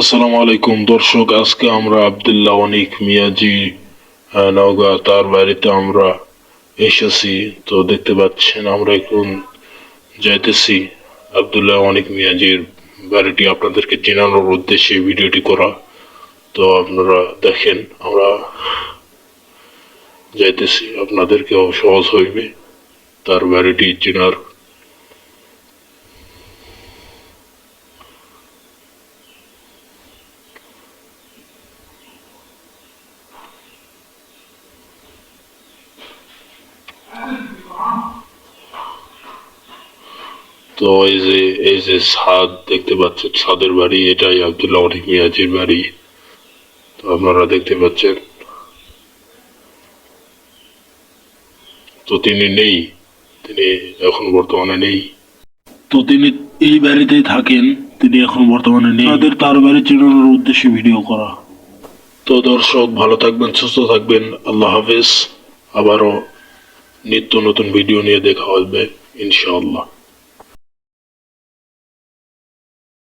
আসসালামু আলাইকুম, দর্শক, আজকে আমরা আবদুল্লাহ অনিক মিয়াজি নওগাঁ, তার বাড়িতে আমরা এসেছি। তো দেখতে পাচ্ছেন, আমরা এখন যাইতেছি আবদুল্লাহ অনিক মিয়াজির বাড়িটি আপনাদেরকে চেনানোর উদ্দেশ্যে ভিডিওটি করা। তো আপনারা দেখেন, আমরা যাইতেছি, আপনাদেরকেও সহজ হইবে তার বাড়িটি চেনার তো এই যে এই যে ছাদ দেখতে পাচ্ছেন ছাদের বাড়ি এটাই আবদুল্লাহ অনিক মিয়াজির বাড়ি। তো আপনারা দেখতে পাচ্ছেন। তো তিনি নেই তিনি এখন বর্তমানে নেই। তো তিনি এই বাড়িতেই থাকেন তিনি এখন বর্তমানে নেই। তাদের তার বাড়ি চেনানোর উদ্দেশ্যে ভিডিও করা। তো দর্শক ভালো থাকবেন সুস্থ থাকবেন। আল্লাহ হাফেজ। আবারও নিত্য নতুন ভিডিও নিয়ে দেখা হবে ইনশাআল্লাহ।